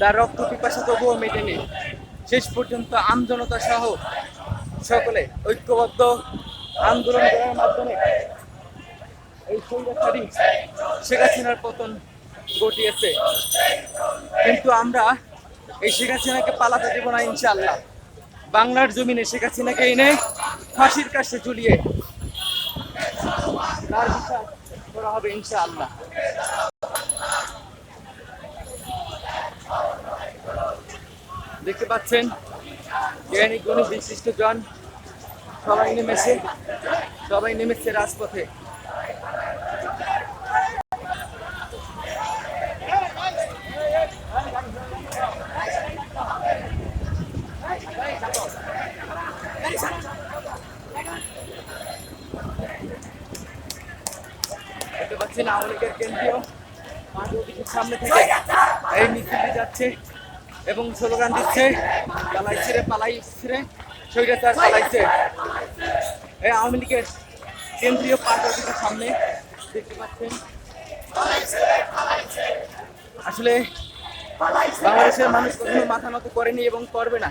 তার রক্ত পিপাসা তবুও মেটেনি। শেষ পর্যন্ত আমজনতা সহ সকলে ঐক্যবদ্ধ আন্দোলন করার মাধ্যমে এই স্বৈরাচারী শেখ হাসিনার পতন ঘটিয়েছে। কিন্তু আমরা এই শেখ হাসিনাকে পালাতে দেব না ইনশাআল্লাহ। বাংলার জমিনে শেখ হাসিনাকে এনে ফাঁসির কাছে ঝুলিয়ে তার বিচার করা হবে ইনশাআল্লাহ। দেখতে পাচ্ছেন জ্ঞানী গুণী বিশিষ্ট জন। সবাই নেমেছে সবাই নেমেছে রাজপথে। দেখতে পাচ্ছেন, আওয়ামী লীগের কেন্দ্রীয় সামনে থেকে এই মিছিলটি যাচ্ছে। এবং স্লোগান দিচ্ছে, পালাইছে রে পালাইছে রে, স্বৈরাচার পালাইছে। এই আওয়ামী লীগের কেন্দ্রীয় অফিসের সামনে দেখতে পাচ্ছেন। আসলে বাংলাদেশের মানুষ কখনো মাথা নত করেনি এবং করবে না।